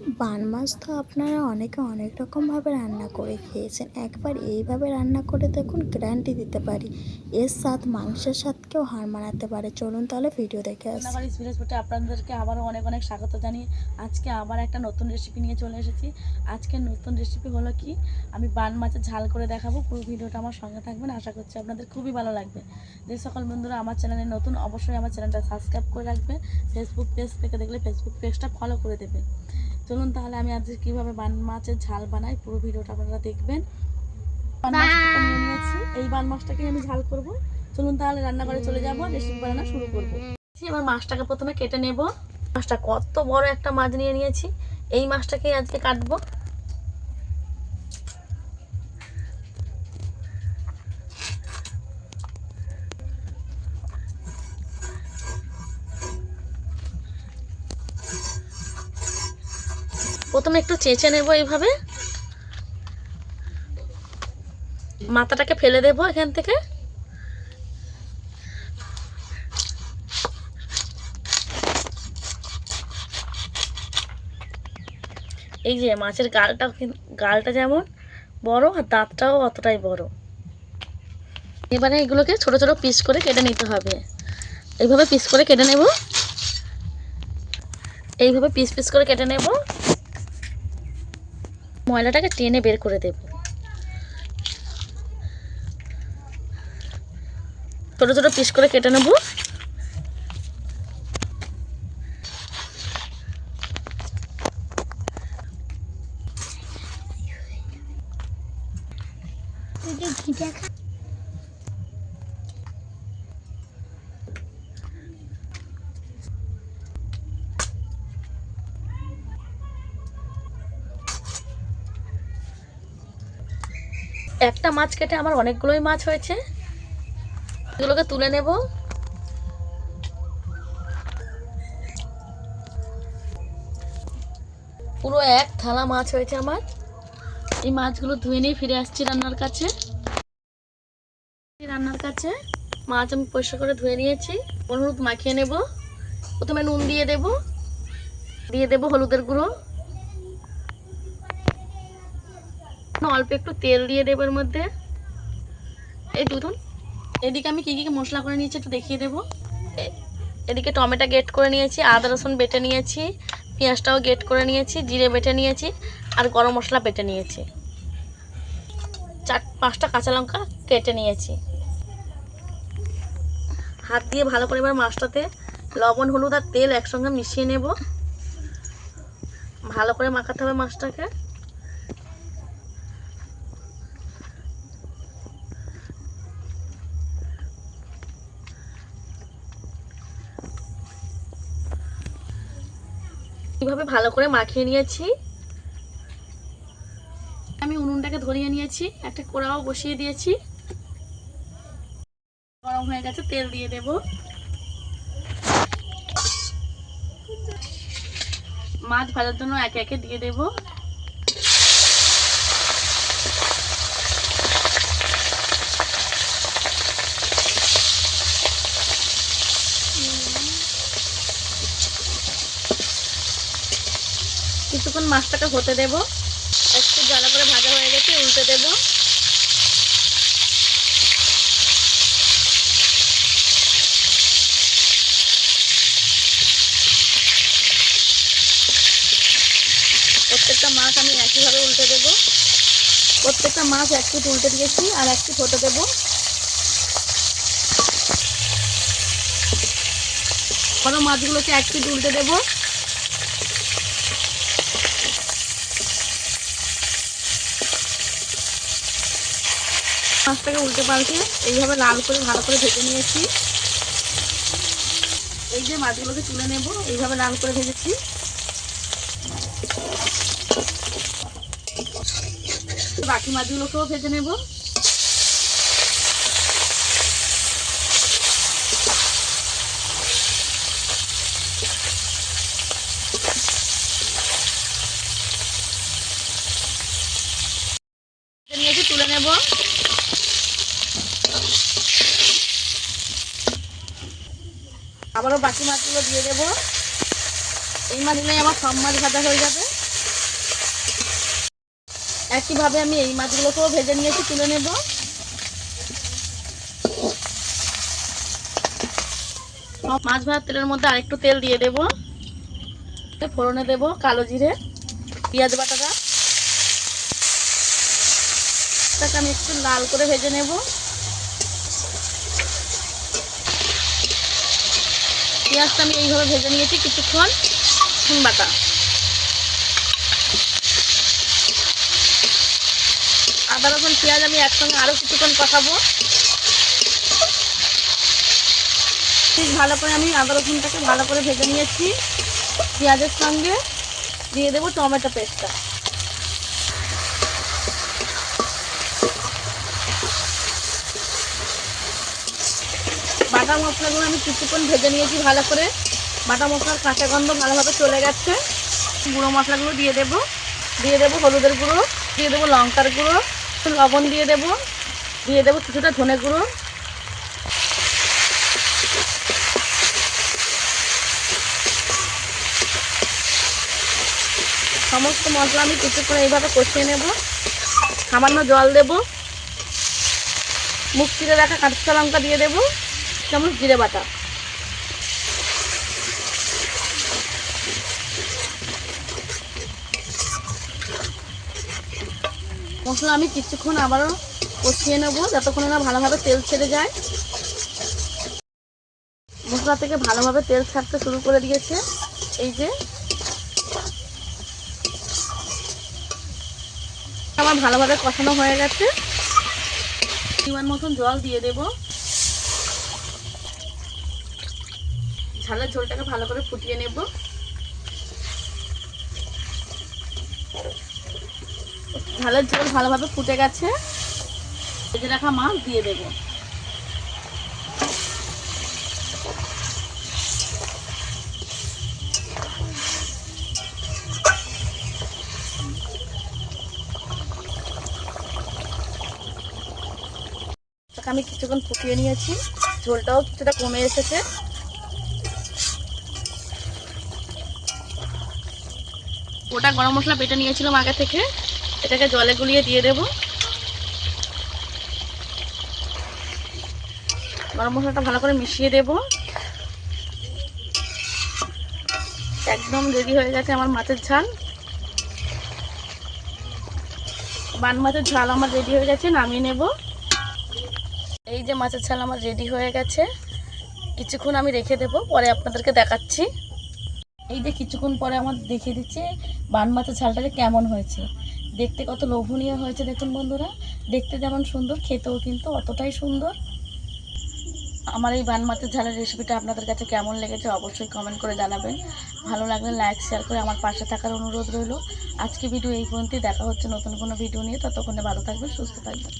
বান মাছ তো আপনারা অনেকে অনেক রকমভাবে রান্না করে খেয়েছেন। একবার এইভাবে রান্না করে দেখুন, গ্যারান্টি দিতে পারি। এর স্বাদ, মাংসের স্বাদকেও হার মানাতে পারে। চলুন তাহলে ভিডিও দেখে আসি। ফুটে আপনাদেরকে আবারও অনেক অনেক স্বাগত জানিয়ে আজকে আবার একটা নতুন রেসিপি নিয়ে চলে এসেছি। আজকের নতুন রেসিপি হলো কি? আমি বান মাছের ঝাল করে দেখাবো। পুরো ভিডিওটা আমার সঙ্গে থাকবেন। আশা করছি আপনাদের খুবই ভালো লাগবে। যে সকল বন্ধুরা আমার চ্যানেলে নতুন, অবশ্যই আমার চ্যানেলটা সাবস্ক্রাইব করে রাখবে। ফেসবুক পেজ থেকে দেখলে ফেসবুক পেজটা ফলো করে দেবে। চলুন তাহলে আমি আজকে কীভাবে বান মাছের ঝাল বানাই পুরো ভিডিওটা আপনারা দেখবেন। নিয়েছি এই বান মাছটাকে আমি ঝাল করব। চলুন তাহলে রান্না করে চলে যাব রেসিপি বানানো শুরু করব। এবার মাছটাকে প্রথমে কেটে নেব। মাছটা কত বড় একটা মাছ নিয়ে নিয়েছি এই মাছটাকে আজকে কাটবো। প্রথমে একটু চেঁচে নেব এইভাবে। মাথাটাকে ফেলে দেবো এখান থেকে। এই যে মাছের গালটা গালটা যেমন বড় আর দাঁতটাও অতটাই বড়। এবারে এগুলোকে ছোট ছোট পিস করে কেটে নিতে হবে। এইভাবে পিস করে কেটে নেব। এইভাবে পিস পিস করে কেটে নেব। ময়লাটাকে টেনে বের করে দেব। ছোট ছোট পিস করে কেটে নেব। একটা মাছ কেটে আমার অনেকগুলোই মাছ হয়েছে। এগুলোকে তুলে নেব। পুরো এক থালা মাছ হয়েছে আমার। এই মাছগুলো ধুয়ে নিয়ে ফিরে আসছি রান্নার কাছে। রান্নার কাছে মাছ আমি পরিষ্কার করে ধুয়ে নিয়েছি। হলুদ মাখিয়ে নেব। প্রথমে নুন দিয়ে দেব। দিয়ে দেব হলুদের গুঁড়ো। অল্প একটু তেল দিয়ে দেবো এর মধ্যে। এই দুধুন এদিকে আমি কী কী মশলা করে নিয়েছি একটু দেখিয়ে দেবো। এদিকে টমেটো গেট করে নিয়েছি, আদা, রসুন বেটে নিয়েছি, পেঁয়াজটাও গেট করে নিয়েছি, জিরে বেটে নিয়েছি, আর গরম মশলা বেটে নিয়েছি। চার, পাঁচটা কাঁচা লঙ্কা কেটে নিয়েছি। হাত দিয়ে ভালো করে এবার মাছটাতে লবণ, হলুদ আর তেল একসঙ্গে মিশিয়ে নেব। ভালো করে মাখাতে হবে মাছটাকে। এইভাবে ভালো করে মাখিয়ে নিয়েছি? আমি উনুনটাকে ধরিয়ে নিয়েছি, একটা কোড়াও বসিয়ে দিয়েছি। গরম হয়ে গেছে, তেল দিয়ে দেব। মাছ ভাজার জন্য একে একে দিয়ে দেব। কিছুক্ষণ মাছটাকে হতে দেব। একটু জ্বালা করে ভাজা হয়ে গেছে, উল্টে দেব। প্রত্যেকটা মাছ আমি একইভাবে উল্টে দেব। প্রত্যেকটা মাছ এক পিট উল্টে দিয়েছি আর এক পিট হতে দেব। বড় মাছগুলোকে এক পিট উল্টে দেবো। মাছটাকে উল্টে পাল্টে এইভাবে লাল করে ভালো করে ভেজে নিয়েছি। এই যে মাছগুলোকে তুলে নেব, এইভাবে লাল করে ভেজেছি। বাকি মাছগুলোকেও ভেজে নেব ভেজে নিয়েছি তুলে নেব আবারও বাকি মাছগুলো দিয়ে দেবো। এই মাছ মাছগুলোই আমার সব মাছ ভাজা হয়ে যাবে। একইভাবে আমি এই মাছগুলোকেও ভেজে নিয়েছি, তুলে নেব। মাছ ভাজার তেলের মধ্যে আরেকটু তেল দিয়ে দেব। ফোড়নে দেব কালো জিরে, পেঁয়াজ বাটাটা। আমি একটু লাল করে ভেজে নেব। পেঁয়াজটা আমি এইভাবে ভেজে নিয়েছি, কিছুক্ষণ রসুন বাটা। আদা, রসুন, পেঁয়াজ আমি একসঙ্গে আরও কিছুক্ষণ কষাবো। ঠিক ভালো করে আমি আদা, রসুনটাকে ভালো করে ভেজে নিয়েছি। পেঁয়াজের সঙ্গে দিয়ে দেবো টমেটো পেস্টটা। বাটা মশলাগুলো আমি কিছুক্ষণ ভেজে নিয়েছি ভালো করে। বাটা মশলার কাঁচা গন্ধ ভালোভাবে চলে গেছে। গুঁড়ো মশলাগুলো দিয়ে দেব। দিয়ে দেবো হলুদের গুঁড়ো, দিয়ে দেবো লঙ্কার গুঁড়ো লবণ দিয়ে দেবো দিয়ে দেবো কিছুটা ধনে গুঁড়ো। সমস্ত মশলা আমি কিছুক্ষণ এইভাবে কষিয়ে নেব। সামান্য জল দেব। মুখ চিরে রাখা কাঁচা লঙ্কা দিয়ে দেবো। চামচ জিরে বাটা। মশলা আমি কিছুক্ষণ আবারও কষিয়ে নেব, যতক্ষণ না ভালোভাবে তেল ছেড়ে যায়। মশলা থেকে ভালোভাবে তেল ছাড়তে শুরু করে দিয়েছে। এই যে আমার ভালোভাবে কষানো হয়ে গেছে। পরিমাণ মতন জল দিয়ে দেব। ঝালের ঝোলটাকে ভালো করে ফুটিয়ে নেব। ঝালের ঝোল ভালোভাবে ফুটে গেছে। ভেজে রাখা মাছ দিয়ে দেব। আমি কিছুক্ষণ ফুটিয়ে নিয়েছি। ঝোলটাও কিছুটা কমে এসেছে। গোটা গরম মশলা বেটে নিয়েছিলাম আগে থেকে। এটাকে জলে গুলিয়ে দিয়ে দেব। গরম মশলাটা ভালো করে মিশিয়ে দেব। একদম রেডি হয়ে গেছে আমার মাছের ঝাল। বান মাছের ঝাল আমার রেডি হয়ে গেছে, নামিয়ে নেব। এই যে মাছের ঝাল আমার রেডি হয়ে গেছে। কিছুক্ষণ আমি রেখে দেব, পরে আপনাদেরকে দেখাচ্ছি। এই যে কিছুক্ষণ পরে আমার দেখিয়ে দিচ্ছে বান মাছের ঝালটাকে কেমন হয়েছে। দেখতে কত লোভনীয় হয়েছে দেখুন বন্ধুরা। দেখতে যেমন সুন্দর, খেতেও কিন্তু অতটাই সুন্দর। আমার এই বান মাছের ঝালের রেসিপিটা আপনাদের কাছে কেমন লেগেছে অবশ্যই কমেন্ট করে জানাবেন। ভালো লাগলে লাইক শেয়ার করে আমার পাশে থাকার অনুরোধ রইল। আজকে ভিডিও এই পর্যন্তই। দেখা হচ্ছে নতুন কোনো ভিডিও নিয়ে। ততক্ষণে ভালো থাকবেন, সুস্থ থাকবেন।